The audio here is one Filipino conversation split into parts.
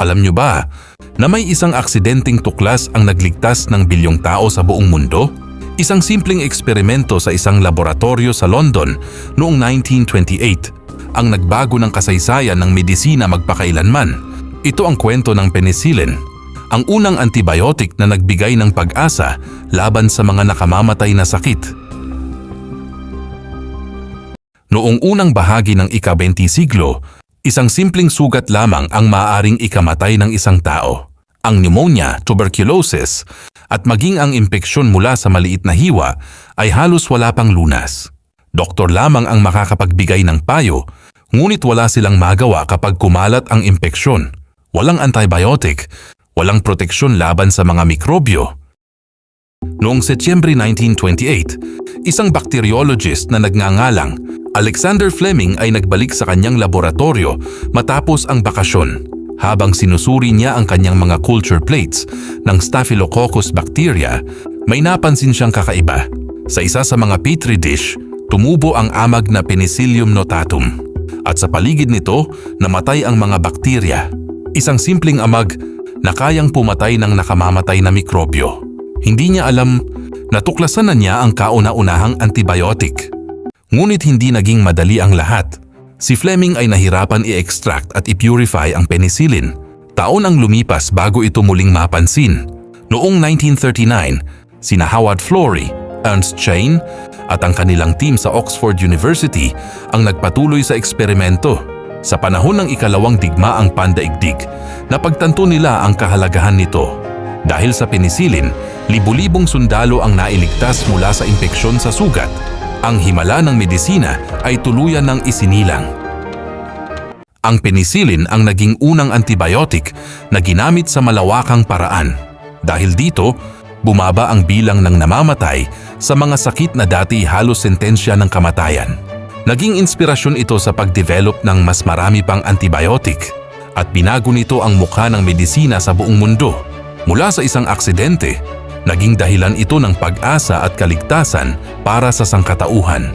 Alam nyo ba na may isang aksidenteng tuklas ang nagligtas ng bilyong tao sa buong mundo? Isang simpleng eksperimento sa isang laboratorio sa London noong 1928 ang nagbago ng kasaysayan ng medisina magpakailanman. Ito ang kwento ng penicillin, ang unang antibiotic na nagbigay ng pag-asa laban sa mga nakamamatay na sakit. Noong unang bahagi ng ika-20 siglo, isang simpleng sugat lamang ang maaaring ikamatay ng isang tao. Ang pneumonia, tuberculosis, at maging ang impeksyon mula sa maliit na hiwa ay halos wala pang lunas. Doktor lamang ang makakapagbigay ng payo, ngunit wala silang magawa kapag kumalat ang impeksyon. Walang antibiotic, walang proteksyon laban sa mga mikrobyo, Noong Setyembre 1928, isang bacteriologist na nagngangalang Alexander Fleming ay nagbalik sa kanyang laboratorio matapos ang bakasyon. Habang sinusuri niya ang kanyang mga culture plates ng Staphylococcus bacteria, may napansin siyang kakaiba. Sa isa sa mga petri dish, tumubo ang amag na Penicillium notatum. At sa paligid nito, namatay ang mga bakterya. Isang simpleng amag na kayang pumatay ng nakamamatay na mikrobyo. Hindi niya alam, natuklasan na niya ang kauna-unahang antibiotic. Ngunit hindi naging madali ang lahat. Si Fleming ay nahirapan i-extract at i-purify ang penicillin. Taon ang lumipas bago ito muling mapansin. Noong 1939, sina Howard Florey, Ernst Chain at ang kanilang team sa Oxford University ang nagpatuloy sa eksperimento. Sa panahon ng ikalawang digmaang pandaigdig, napagtanto nila ang kahalagahan nito. Dahil sa penicillin, libu-libong sundalo ang nailigtas mula sa impeksyon sa sugat. Ang himala ng medisina ay tuluyan ng isinilang. Ang penicillin ang naging unang antibiotic na ginamit sa malawakang paraan. Dahil dito, bumaba ang bilang ng namamatay sa mga sakit na dati halos sentensya ng kamatayan. Naging inspirasyon ito sa pagdevelop ng mas marami pang antibiotic at binago nito ang mukha ng medisina sa buong mundo. Mula sa isang aksidente, naging dahilan ito ng pag-asa at kaligtasan para sa sangkatauhan.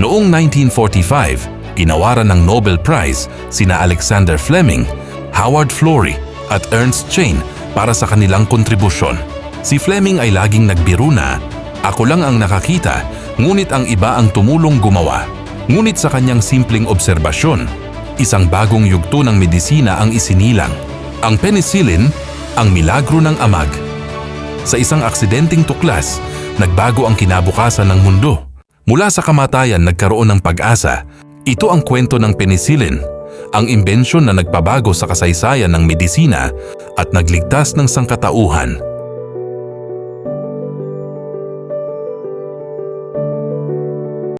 Noong 1945, ginawaran ng Nobel Prize sina Alexander Fleming, Howard Florey at Ernst Chain para sa kanilang kontribusyon. Si Fleming ay laging nagbiro na, ako lang ang nakakita, ngunit ang iba ang tumulong gumawa. Ngunit sa kanyang simpleng obserbasyon, isang bagong yugto ng medisina ang isinilang. Ang penicillin ang milagro ng amag. Sa isang aksidenteng tuklas, nagbago ang kinabukasan ng mundo. Mula sa kamatayan nagkaroon ng pag-asa. Ito ang kwento ng penicillin, ang imbensyon na nagpabago sa kasaysayan ng medisina at nagligtas ng sangkatauhan.